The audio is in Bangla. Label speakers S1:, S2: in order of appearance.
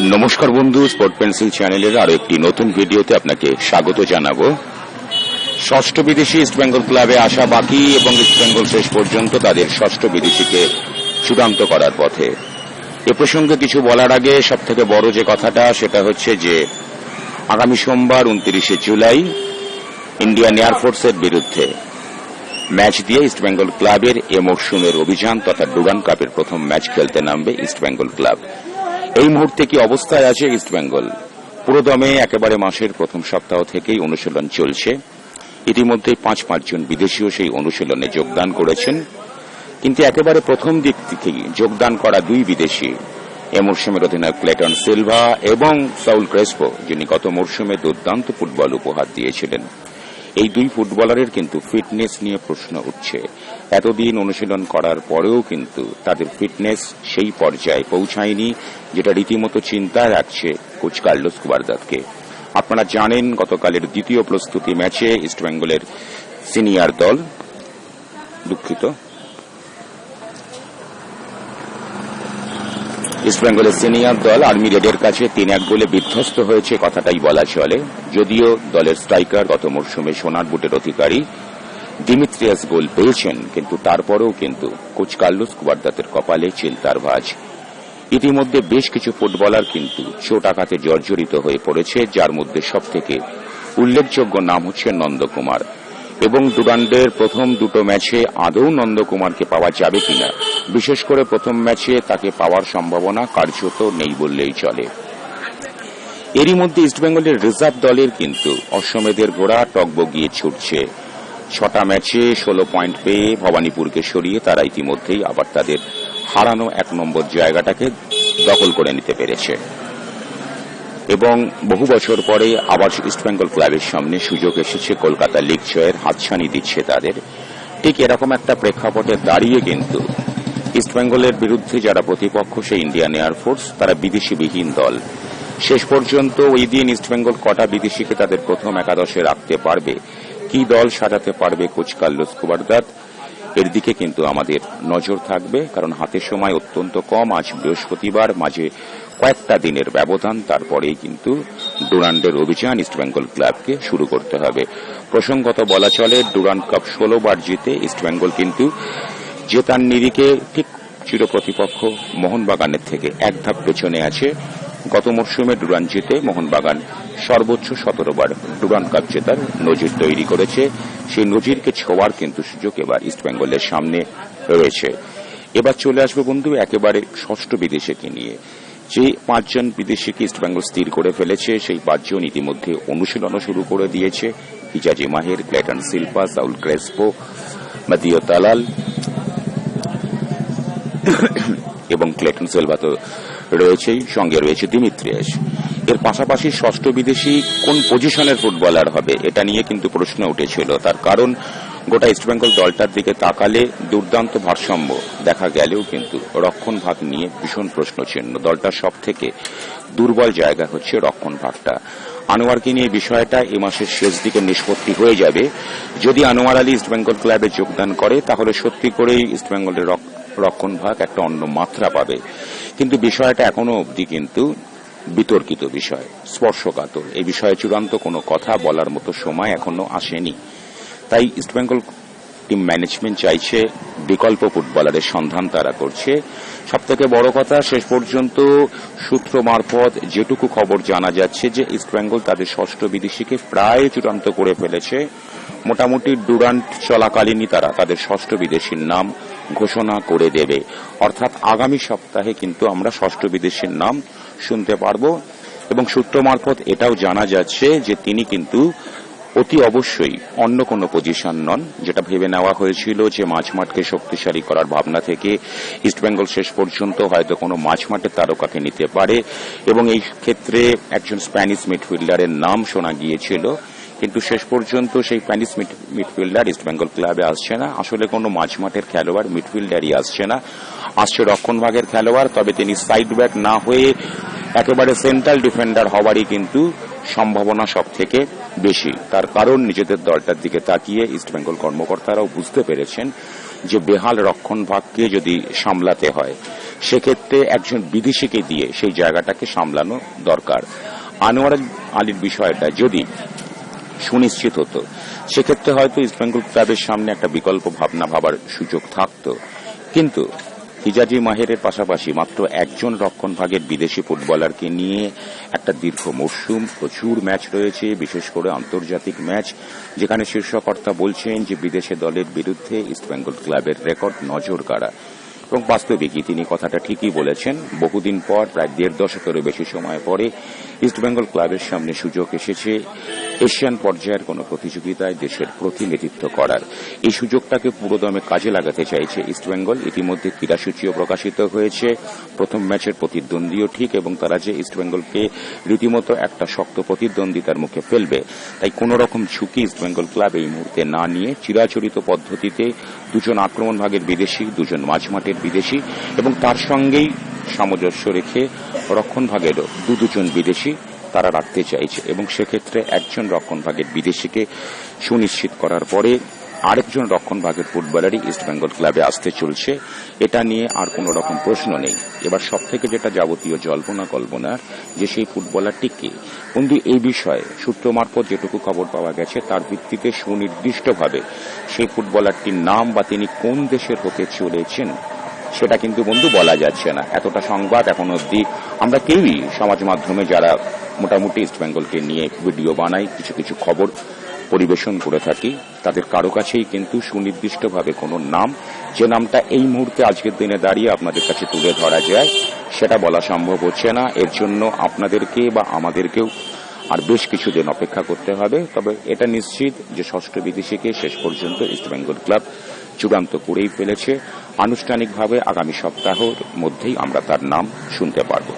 S1: নমস্কার বন্ধু স্পোর্ট পেন্সিল চ্যানেলের আরও একটি নতুন ভিডিওতে আপনাকে স্বাগত জানাব। ষষ্ঠ বিদেশি ইস্টবেঙ্গল ক্লাবে আসা বাকি এবং ইস্টবেঙ্গল শেষ পর্যন্ত তাদের ষষ্ঠ বিদেশিকে চূড়ান্ত করার পথে। এ প্রসঙ্গে কিছু বলার আগে সব থেকে বড় যে কথাটা, সেটা হচ্ছে যে, আগামী সোমবার উনত্রিশে জুলাই ইন্ডিয়ান এয়ারফোর্সের বিরুদ্ধে ম্যাচ দিয়ে ইস্টবেঙ্গল ক্লাবের এ মরশুমের অভিযান তথা ডুরান কাপের প্রথম ম্যাচ খেলতে নামবে ইস্টবেঙ্গল ক্লাব এই মুহূর্তে কি অবস্থায় আছে ইস্টবেঙ্গল পুরোদমে একেবারে মাসের প্রথম সপ্তাহ থেকেই অনুশীলন চলছে। ইতিমধ্যেই পাঁচ পাঁচজন বিদেশিও সেই অনুশীলনে যোগদান করেছেন। কিন্তু একেবারে প্রথম দিক থেকেই যোগদান করা দুই বিদেশি, এ মরশুমের অধিনায়ক ক্লেটন সিলভা এবং সাউল ক্রেসপো, যিনি গত মরশুমে দুর্দান্ত ফুটবল উপহার দিয়েছিলেন। এই দুই ফুটবলারের কিন্তু ফিটনেস নিয়ে প্রশ্ন উঠছে। এতদিন অনুশীলন করার পরেও কিন্তু তাদের ফিটনেস সেই পর্যায়ে পৌঁছায়নি, যেটা রীতিমতো চিন্তায় রাখছে কোচ কার্লোস কুবারদাতকে। আপনারা জানেন, গতকালের দ্বিতীয় প্রস্তুতি ম্যাচে ইস্টবেঙ্গলের সিনিয়র দল দুঃখিত ইস্টবেঙ্গলের সিনিয়র দল আর্মি রেডের কাছে তিন এক গোলে বিধ্বস্ত হয়েছে, কথাটাই বলা চলে। যদিও দলের স্ট্রাইকার গত মরশুমে সোনার বুটের অধিকারী দিমিত্রিয়াস গোল পেয়েছেন, কিন্তু তারপরেও কিন্তু কোচ কার্লোস কুবারদাতের কপালে চিন্তার ভাজ। ইতিমধ্যে বেশ কিছু ফুটবলার কিন্তু চোট আঘাতে জর্জরিত হয়ে পড়েছে, যার মধ্যে সবথেকে উল্লেখযোগ্য নাম হচ্ছে নন্দকুমার এবং ডুরান্ডের প্রথম দুটো ম্যাচে আদৌ নন্দকুমারকে পাওয়া যাবে কিনা, বিশেষ করে প্রথম ম্যাচে তাকে পাওয়ার সম্ভাবনা কার্যত নেই বললেই চলে। এরই মধ্যে ইস্টবেঙ্গলের রিজার্ভ দলের কিন্তু অশ্বমেধের ঘোড়া টকবগিয়ে ছুটছে। ছটা ম্যাচে ষোলো পয়েন্ট পেয়ে ভবানীপুরকে সরিয়ে তারা ইতিমধ্যেই আবার তাদের হারানো এক নম্বর জায়গাটাকে দখল করে নিতে পেরেছে। এবং বহু বছর পরে আবার ইস্টবেঙ্গল ক্লাবের সামনে সুযোগ এসেছে, কলকাতা লিগ জয়ের হাতছানি দিচ্ছে তাদের। ঠিক এরকম একটা প্রেক্ষাপটে দাঁড়িয়ে কিন্তু ইস্টবেঙ্গলের বিরুদ্ধে যারা প্রতিপক্ষ, সেই ইন্ডিয়ান এয়ারফোর্স তারা বিদেশিবিহীন দল। শেষ পর্যন্ত ওই দিন ইস্টবেঙ্গল কটা বিদেশিকে তাদের প্রথম একাদশে রাখতে পারবে, কি দল সাজাতে পারবে কোচ কার্লোস কুবারদাত এর দিকে কিন্তু আমাদের নজর থাকবে, কারণ হাতের সময় অত্যন্ত কম। আজ বৃহস্পতিবার, মাঝে কয়েকটা দিনের ব্যবধান, তারপরেই কিন্তু ডুরান্ডের অভিযান ইস্টবেঙ্গল ক্লাবকে শুরু করতে হবে। প্রসঙ্গত বলা চলে, ডুরান্ড কাপ ষোলো বার জিতে ইস্টবেঙ্গল কিন্তু জেতার নিরিখে ঠিক চিরপ্রতিপক্ষ মোহনবাগানের থেকে এক ধাপ পেছনে আছে। গত মরশুমে ডুরান জিতে মোহনবাগান সর্বোচ্চ সতেরো বার ডুরান কাপ জেতার নজির তৈরি করেছে। সেই নজিরকে ছোঁয়ার কিন্তু সুযোগ এবার ইস্টবেঙ্গলের সামনে রয়েছে। এবার চলে আসবে বন্ধু, একেবারে ষষ্ঠ বিদেশিকে নিয়ে। যে পাঁচজন বিদেশিকে ইস্টবেঙ্গল স্থির করে ফেলেছে, সেই পাঁচজন ইতিমধ্যে অনুশীলনও শুরু করে দিয়েছে। Hijazi Maher, Cleiton Silva, Saul Crespo, Madih Talal এবং ক্লেটন সিলভা তো রয়েছেই, সঙ্গে রয়েছে দিমিত্রিয়াস। এর পাশাপাশি ষষ্ঠ বিদেশি কোন পজিশনের ফুটবলার হবে, এটা নিয়ে কিন্তু প্রশ্ন উঠেছিল। তার কারণ গোটা ইস্টবেঙ্গল দলটার দিকে তাকালে দুর্দান্ত ভারসাম্য দেখা গেলেও কিন্তু রক্ষণ ভাগ নিয়ে ভীষণ প্রশ্ন চিহ্ন দলটার সব থেকে দুর্বল জায়গা হচ্ছে রক্ষণ ভাগটা আনোয়ারকে নিয়ে বিষয়টা এ মাসের শেষ দিকে নিষ্পত্তি হয়ে যাবে। যদি আনোয়ার আলী ইস্টবেঙ্গল ক্লাবে যোগদান করে, তাহলে সত্যি করেই ইস্টবেঙ্গলের রক্ষণ ভাগ একটা অন্য মাত্রা পাবে। কিন্তু বিষয়টা এখনও অবধি কিন্তু বিতর্কিত বিষয়, স্পর্শকাতর। এই বিষয়ে চূড়ান্ত কোনো কথা বলার মতো সময় এখনও আসেনি। তাই ইস্টবেঙ্গল টিম ম্যানেজমেন্ট চাইছে বিকল্প ফুটবলারের সন্ধান তারা করছে। সব থেকে বড় কথা, শেষ পর্যন্ত সূত্র মারফত যেটুকু খবর জানা যাচ্ছে যে ইস্টবেঙ্গল তাদের ষষ্ঠ বিদেশিকে প্রায় চূড়ান্ত করে ফেলেছে। মোটামুটি ডুরান্ট চলাকালীনই তারা তাদের ষষ্ঠ বিদেশির নাম ঘোষণা করে দেবে। অর্থাৎ আগামী সপ্তাহে কিন্তু আমরা ষষ্ঠ বিদেশির নাম শুনতে পারব। এবং সূত্র মারফত এটাও জানা যাচ্ছে যে তিনি কিন্তু অতি অবশ্যই অন্য কোনো পজিশন নন। যেটা ভেবে নেওয়া হয়েছিল যে মাঝমাঠকে শক্তিশালী করার ভাবনা থেকে ইস্টবেঙ্গল শেষ পর্যন্ত হয়তো কোনো মাঝমাঠের তারকাকে নিতে পারে। এবং এই ক্ষেত্রে একজন স্প্যানিশ মিডফিল্ডারের নাম শোনা গিয়েছিল। কিন্তু শেষ পর্যন্ত সেই প্যানিস মিডফিল্ডার ইস্টবেঙ্গল ক্লাবে আসছে না। আসলে কোনো মাঝমাঠের খেলোয়াড় মিডফিল্ডারই আসছে না। আসছে রক্ষণভাগের খেলোয়াড়, তবে তিনি সাইড ব্যাক না হয়ে একেবারে সেন্ট্রাল ডিফেন্ডার হওয়ারই কিন্তু সম্ভাবনা সব থেকে বেশি। তার কারণ নিজেদের দলটার দিকে তাকিয়ে ইস্টবেঙ্গল কর্মকর্তারাও বুঝতে পেরেছেন যে বেহাল রক্ষণ ভাগকে যদি সামলাতে হয়, সেক্ষেত্রে একজন বিদেশিকে দিয়ে সেই জায়গাটাকে সামলানো দরকার। আনোয়ার আলীর বিষয়টা যদি সুনিশ্চিত হতো, সেক্ষেত্রে হয়তো ইস্টবেঙ্গল ক্লাবের সামনে একটা বিকল্প ভাবনা ভাবার সুযোগ থাকত। কিন্তু হিজাজি মাহেরের পাশাপাশি মাত্র একজন রক্ষণভাগের বিদেশি ফুটবলারকে নিয়ে একটা দীর্ঘ মরশুম প্রচুর ম্যাচ রয়েছে, বিশেষ করে আন্তর্জাতিক ম্যাচ, যেখানে শীর্ষকর্তা বলছেন যে বিদেশে দলের বিরুদ্ধে ইস্টবেঙ্গল ক্লাবের রেকর্ড নজর কাড়া এবং বাস্তবিকই তিনি কথাটা ঠিকই বলেছেন, বহুদিন পর, প্রায় দেড় দশকেরও বেশি সময় পরে ইস্টবেঙ্গল ক্লাবের সামনে সুযোগ এসেছে। এশিয়ান পর্যায়ের কোন প্রতিযোগিতায় দেশের প্রতিনিধিত্ব করার। এই সুযোগটাকে পুরোদমে কাজে লাগাতে চাইছে ইস্টবেঙ্গল ইতিমধ্যে ক্রীড়াসূচিও প্রকাশিত হয়েছে। প্রথম ম্যাচের প্রতিদ্বন্দ্বীও ঠিক এবং তারা যে ইস্টবেঙ্গলকে রীতিমতো একটা শক্ত প্রতিদ্বন্দ্বিতার মুখে ফেলবে, তাই কোন রকম ঝুঁকি ইস্টবেঙ্গল ক্লাব এই মুহূর্তে না নিয়ে চিরাচরিত পদ্ধতিতে দুজন আক্রমণ ভাগের বিদেশি, দুজন মাঝমাঠের বিদেশি এবং তার সঙ্গেই সামঞ্জস্য রেখে রক্ষণ ভাগেরও দু দুজন বিদেশি তারা রাখতে চাইছে এবং সেক্ষেত্রে একজন রক্ষণ ভাগের বিদেশিকে সুনিশ্চিত করার পরে আরেকজন রক্ষণ ভাগের ফুটবলারই ইস্টবেঙ্গল ক্লাবে আসতে চলছে। এটা নিয়ে আর কোনো রকম প্রশ্ন নেই। এবার সব থেকে যেটা যাবতীয় জল্পনা কল্পনার যে সেই ফুটবলারটিকে কিন্তু এই বিষয়ে সূত্র মারফত যেটুকু খবর পাওয়া গেছে, তার ভিত্তিতে সুনির্দিষ্টভাবে সেই ফুটবলারটির নাম বা তিনি কোন দেশের হতে চলেছেন, সেটা কিন্তু বন্ধু বলা যাচ্ছে না। এতটা সংবাদ এখন অব্দি আমরা কেউই সমাজ মাধ্যমে যারা মোটামুটি ইস্টবেঙ্গলকে নিয়ে ভিডিও বানাই, কিছু কিছু খবর পরিবেশন করে থাকি। তাদের কারও কাছেই কিন্তু সুনির্দিষ্টভাবে কোনো নাম। যে নামটা এই মুহূর্তে আজকের দিনে দাঁড়িয়ে আপনাদের কাছে তুলে ধরা যায়, সেটা বলা সম্ভব হচ্ছে না। এর জন্য আপনাদেরকে বা আমাদেরকেও আর বেশ কিছুদিন অপেক্ষা করতে হবে। তবে এটা নিশ্চিত যে ষষ্ঠ বিদেশিকে শেষ পর্যন্ত ইস্টবেঙ্গল ক্লাব চূড়ান্ত করেই ফেলেছে। আনুষ্ঠানিকভাবে আগামী সপ্তাহের মধ্যেই আমরা তার নাম শুনতে পারব।